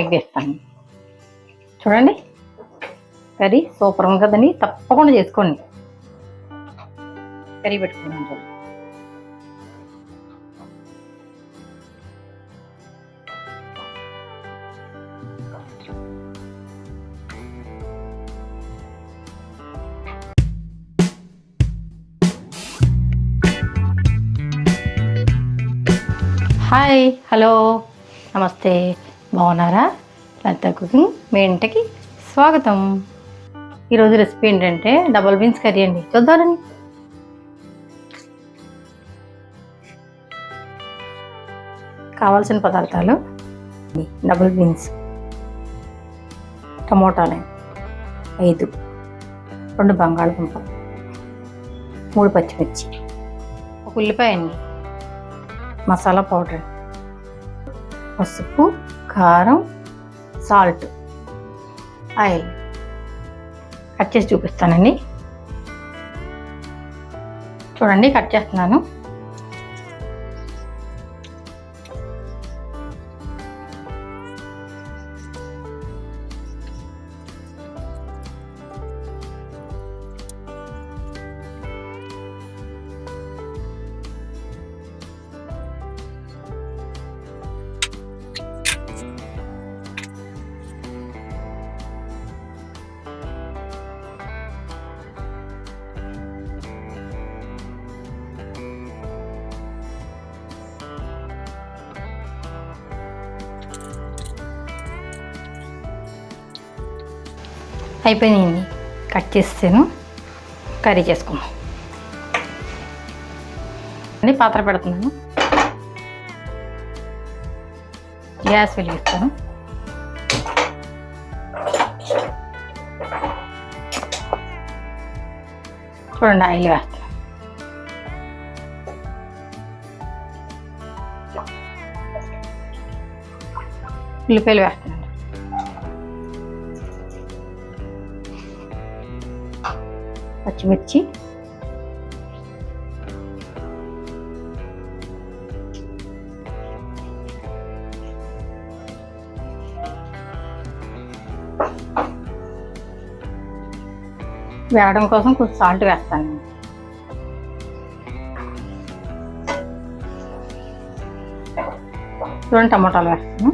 ఎగ్గేస్తాను చూడండి. Curry super ఉంది కదండి. తప్పకుండా చేసుకోండి. కర్రీ పెట్టుకున్నాను చూడండి హాయ్ హలో. నమస్తే. బాగున్నారా? లలిత కుకింగ్ మీ ఇంటికి స్వాగతం. ఈరోజు రెసిపీ ఏంటంటే డబల్ బీన్స్ కర్రీ అండి. చూద్దామని కావాల్సిన పదార్థాలు డబుల్ బీన్స్ టమోటాలు ఐదు రెండు బంగాళదుంప మూడు పచ్చిమిర్చి ఒక ఉల్లిపాయ అండి మసాలా పౌడర్ పసుపు కారం సాల్ట్ ఆయిల్. కట్ చేసి చూపిస్తానండి. చూడండి కట్ చేస్తున్నాను. అయిపోయినాయండి కట్ చేస్తాను కర్రీ చేసుకుందాం. అని పాత్ర పెడుతున్నాను. గ్యాస్ వెలిగిస్తాను. చూడండి ఆయిల్ వేస్తాను. ఉల్లిపాయలు వేస్తాను. పచ్చిమిర్చి. వేయడం కోసం కొంచెం సాల్ట్ వేస్తాను. రెండు చూడండి టమాటాలు వేస్తాను.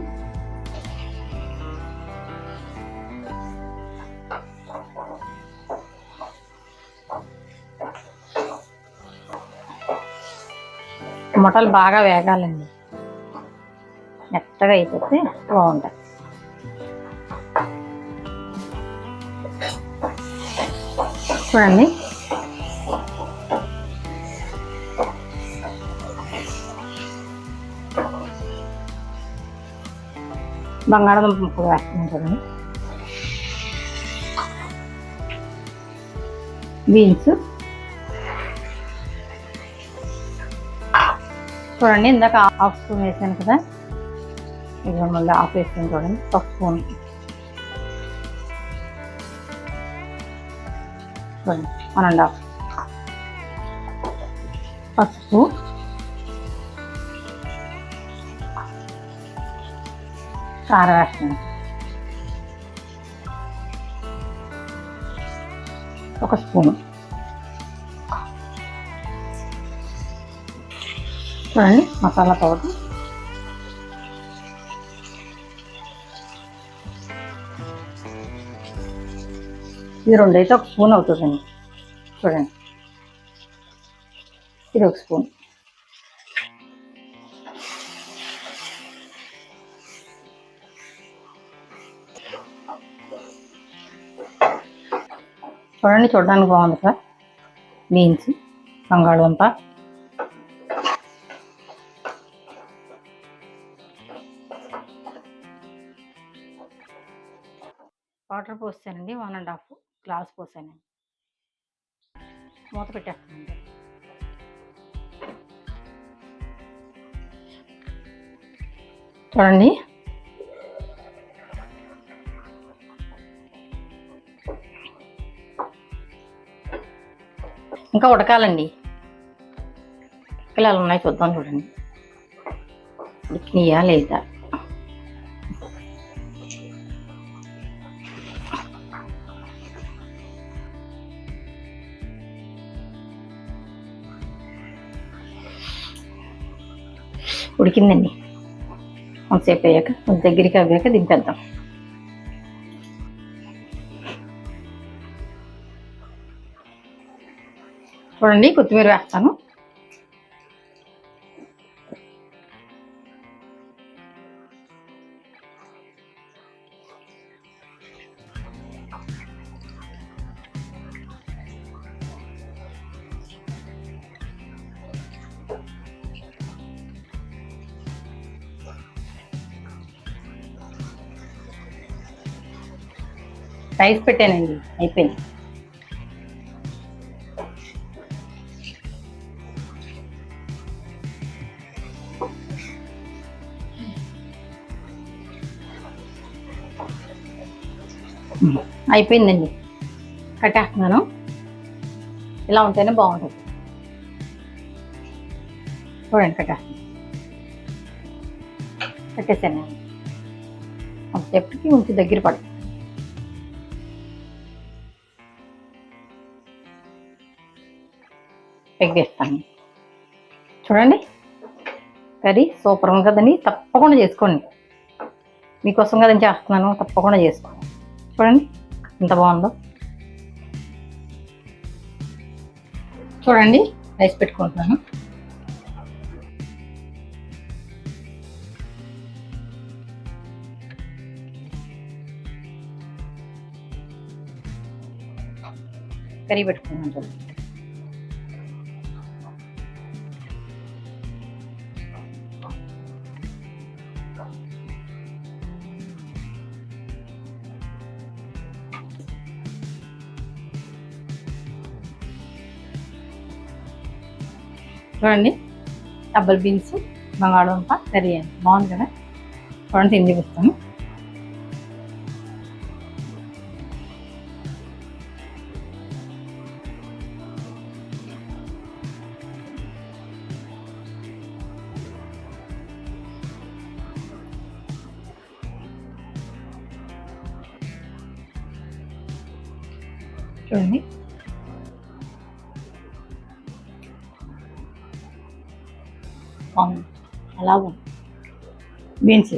టమాటాలు బాగా వేగాలండి. మెత్తగా అయిపోతే బాగుంటుంది. చూడండి. బంగాళదుంప ముక్కలు వేస్తున్నాం చూడండి. బీన్స్. చూడండి ఇందాక హాఫ్ స్పూన్ వేసాను కదా. ఇది మళ్ళీ హాఫ్ వేసాను చూడండి ఒక స్పూన్ చూడండి వన్ అండ్ హాఫ్ పసుపు. కారం వేస్తాను ఒక స్పూను చూడండి మసాలా పౌడర్. ఇది రెండు అయితే ఒక స్పూన్ అవుతుందండి. చూడండి. ఇది ఒక స్పూన్. చూడండి చూడడానికి బాగుంది సార్ బీన్స్ బంగాళదుంప. వాటర్ పోసానండి వన్ అండ్ హాఫ్ గ్లాస్ పోసాను మూత పెట్టేస్తానండి. చూడండి. ఇంకా ఉడకాలండి. పిల్లలు ఉన్నాయి చూద్దాం చూడండి ఉడికినాయా లేదా? ఉడికిందండి. కొంతసేపు అయ్యాక కొంచెం దగ్గరికి అవ్వాక దింపేద్దాం. చూడండి కొత్తిమీర వేస్తాను. రైస్ పెట్టానండి. అయిపోయింది. అయిపోయిందండి. కట్టేస్తున్నాను ఇలా ఉంటేనే బాగుంటుంది. చూడండి కట్టేస్తాను కట్టేసాను కొంతసేపటికి ఉంచి దగ్గర పడు ఎగ్గేస్తాను చూడండి. కర్రీ సూపర్ ఉంది కదండి. తప్పకుండా చేసుకోండి. మీకోసం కదని చేస్తున్నాను. తప్పకుండా చేసుకోండి. చూడండి. ఎంత బాగుందో. చూడండి. రైస్ పెట్టుకుంటున్నాను. కర్రీ పెట్టుకున్నాను చూడండి. చూడండి. డబ్బల్ బీన్స్ బంగాళదుంప కర్రీ అండి. బాగుంది కదా? చూడండి తిండి చూపిస్తాను చూడండి బాగుంది అలా ఉంది బీన్స్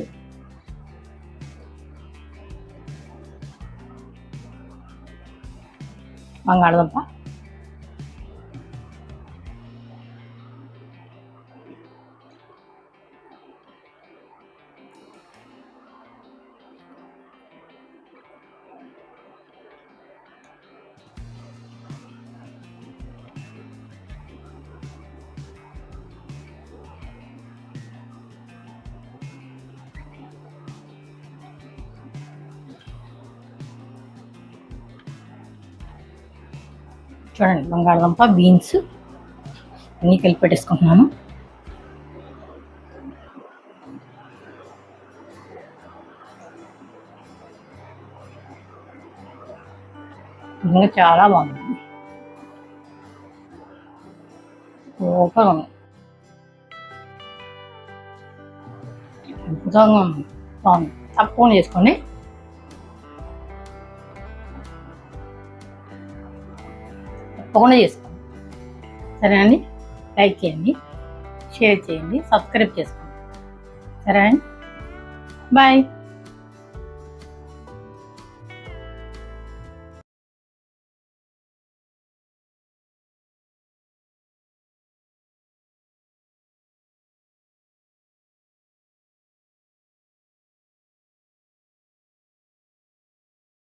బంగాళదుంప చూడండి బంగాళదుంప బీన్స్ అన్నీ కలిపి పెట్టేసుకుంటున్నాను నిజంగా చాలా బాగుంది. సూపర్ ఉంది. అద్భుతంగా ఉంది. బాగుంది. తప్పకుండా చేసుకోండి తప్పకుండా చేసుకోండి. సరే అండి? లైక్ చేయండి షేర్ చేయండి సబ్స్క్రైబ్ చేసుకోండి. సరే అండి? బాయ్.